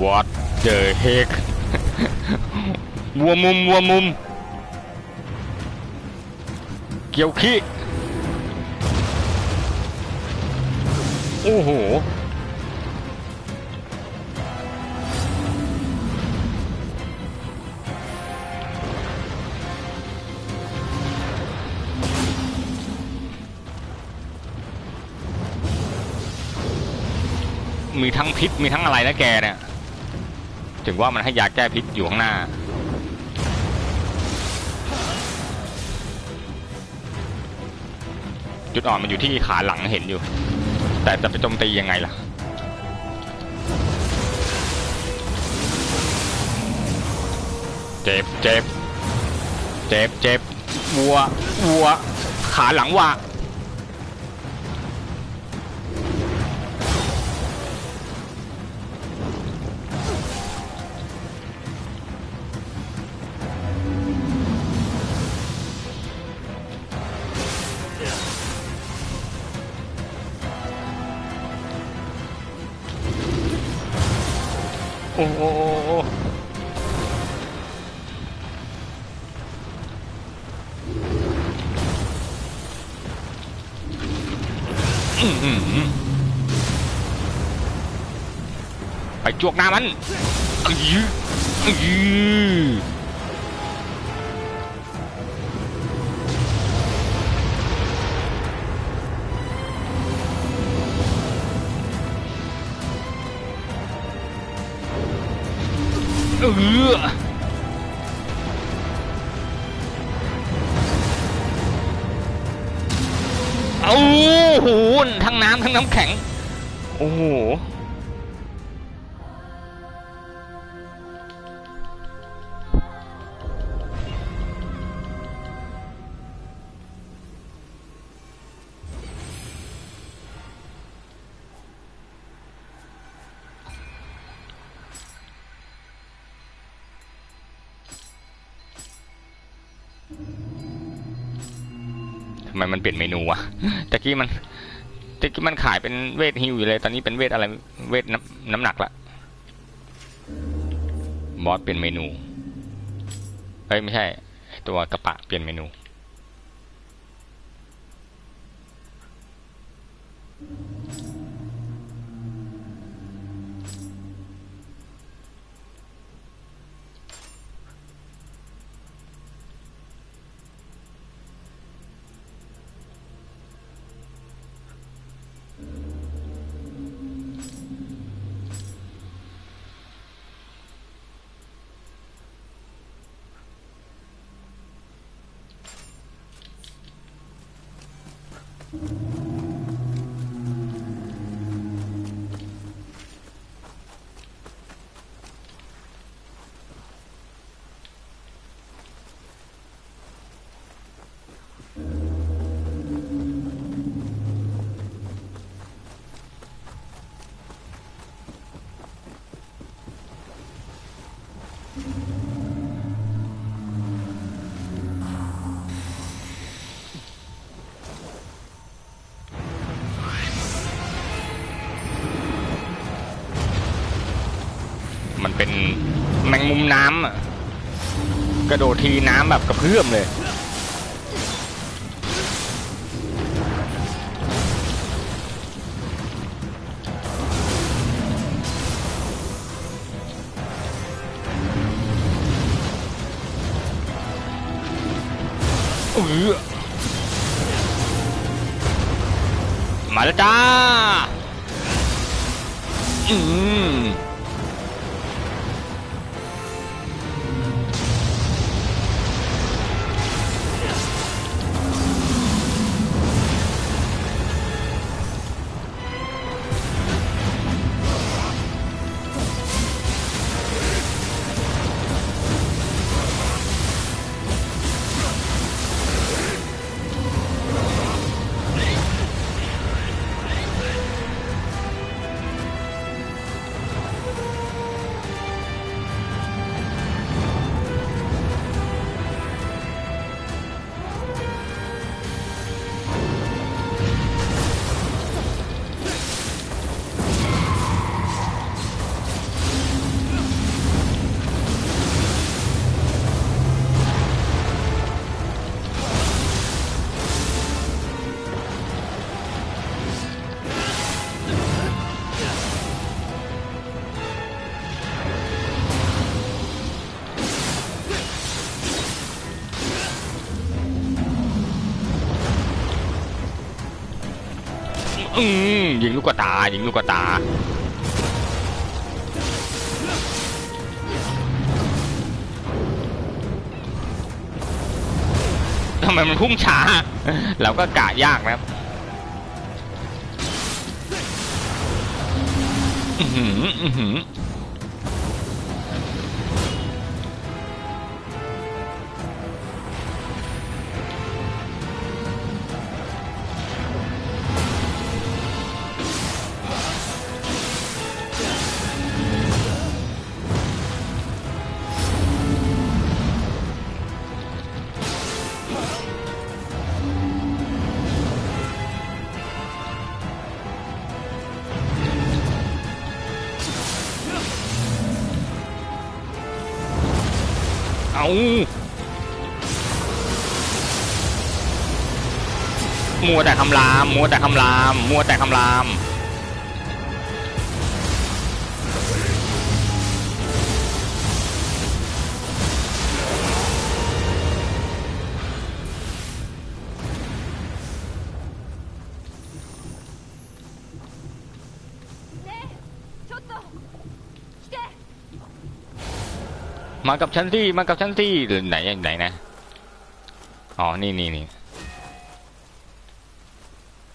What the heck วัวมุมวัวมุม เกี่ยวขี้ โอ้โห มีทั้งพิษมีทั้งอะไรนะแกเนี่ย ถึงว่ามันให้ยาแก้พิษอยู่ข้างหน้า จุดอ่อนมันอยู่ที่ขาหลังเห็นอยู่ แต่จะไปโจมตียังไงล่ะเจ็บเจ็บเจ็บเจ็บวัววัวขาหลังว่า โอ้โหอื้อหือไปจวกหน้ามันอื้ออือ โอ้โหทั้งน้ำทั้งน้ำแข็ง โอ้โห ทำไมมันเปลี่ยนเมนูอะตะกี้มันตะกี้มันขายเป็นเวทฮิวอยู่เลย ตอนนี้เป็นเวทอะไร เวทน้ำน้ำหนักละ บอสเปลี่ยนเมนู เฮ้ยไม่ใช่ ตัวกระปะเปลี่ยนเมนู มันเป็นแมงมุมน้ำอะกระโดดทีน้ำแบบกระเพื่อมเลยเออมาแล้วจ้า อืม อืมยิงลูกกระตายิงลูกกระตาทำไมมันพุ่งช้า เราก็กะยากนะครับอือหืออือหือ มัวแต่คำรามมัวแต่คำรามมัวแต่คำรามมากับฉันที่มากับฉันที่หรือไหนไหนนะ อ๋อ นี่นี่นี่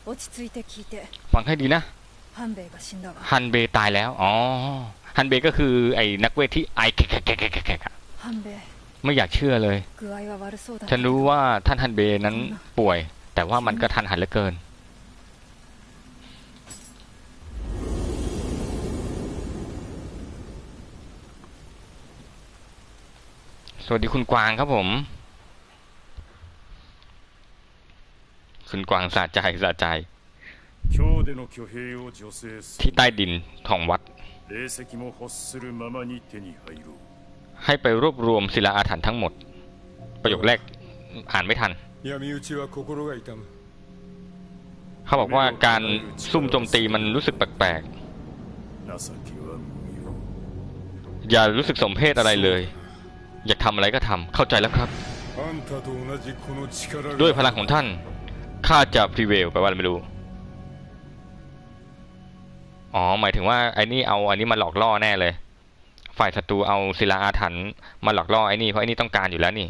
落ち着いて聞いて ฟังให้ดีนะ ハンベイが死んだわ ฮันเบตายแล้ว อ๋อ ฮันเบก็คือไอ้นักเวทที่ไอแขกแขกแขกแขกแขกอะ ハンベイ ไม่อยากเชื่อเลย 具合は悪そうだ ฉันรู้ว่าท่านฮันเบนั้นป่วย แต่ว่ามันก็ทันหันเหลือเกิน สวัสดีคุณกวางครับผม คุณกวางสะใจสะใจ ที่ใต้ดินของวัด ให้ไปรวบรวมศิลาอาถรรพ์ทั้งหมด ประโยคแรกอ่านไม่ทันเขาบอกว่าการซุ่มโจมตีมันรู้สึกแปลกๆ อย่ารู้สึกสมเพศอะไรเลย อยากทำอะไรก็ทำเข้าใจแล้วครับ ด้วยพลังของท่าน ข้าจะพรีเวลแปลว่าอะไรไม่รู้ อ๋อ หมายถึงว่าไอ้นี่เอาอันนี้มาหลอกล่อแน่เลย ฝ่ายศัตรูเอาศิลาอาถรรพ์มาหลอกล่อไอ้นี่เพราะไอ้นี่ต้องการอยู่แล้วนี่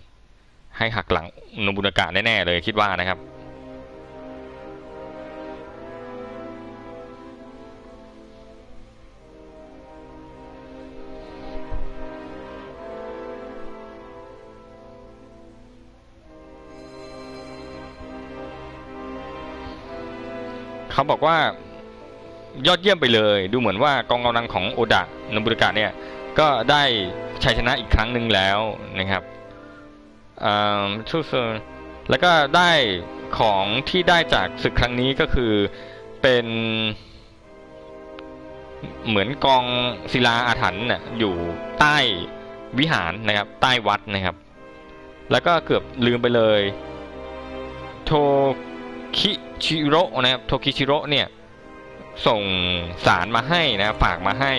ให้หักหลังนบุนากะแน่ๆเลยคิดว่านะครับ เขาบอกว่ายอดเยี่ยมไปเลย ดูเหมือนว่ากองกำลังของโอดะนบุริกะเนี่ยก็ได้ชัยชนะอีกครั้งหนึ่งแล้วนะครับอ่าสู้ๆแล้วก็ได้ของที่ได้จากศึกครั้งนี้ก็คือเป็นเหมือนกองศิลาอาถรรพ์น่ะอยู่ใต้วิหารนะครับ ใต้วัดนะครับ แล้วก็เกือบลืมไปเลย โทคิ ชิโร่นะครับโทคิชิโร่เนี่ยส่งสารมาให้นะฝากมาให้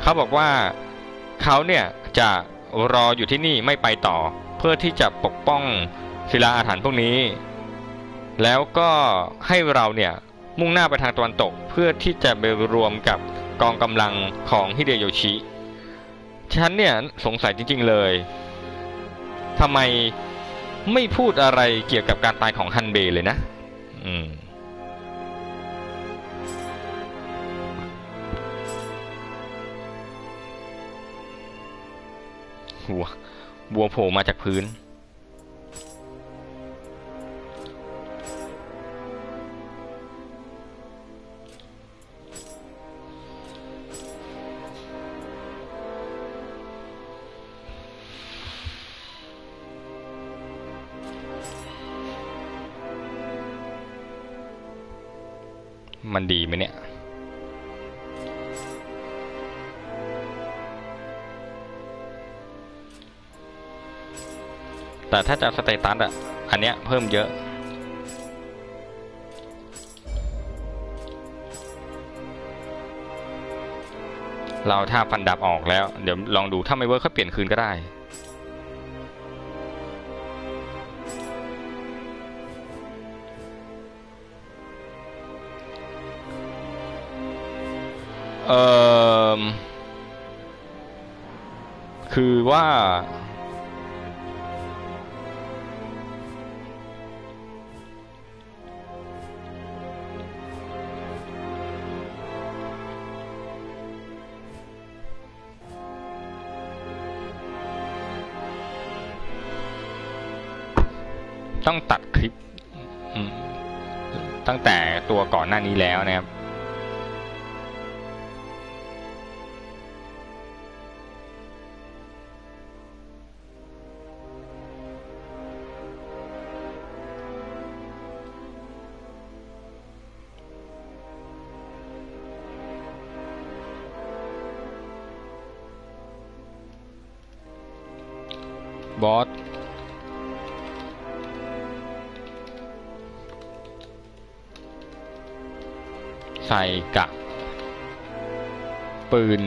เขาบอกว่าเขาเนี่ยจะรออยู่ที่นี่ไม่ไปต่อ เพื่อที่จะปกป้องศิลาอาถรรพ์พวกนี้ แล้วก็ให้เราเนี่ยมุ่งหน้าไปทางตะวันตก เพื่อที่จะไปรวมกับกองกำลังของฮิเดโยชิ ฉันเนี่ยสงสัยจริง ๆเลยทำไมไม่พูดอะไรเกี่ยวกับการตายของฮันเบเลยนะ อืมหัวบัวโผล่มาจากพื้น มันดีไหมเนี่ย แต่ถ้าจะสเตตัสอะ อันเนี้ยเพิ่มเยอะเราถ้าฟันดับออกแล้ว เดี๋ยวลองดูถ้าไม่เวิร์กเขาเปลี่ยนคืนก็ได้ เออคือว่า ต้องตัดคลิปตั้งแต่ตัวก่อนหน้านี้แล้วนะครับ บอสใส่กับปืน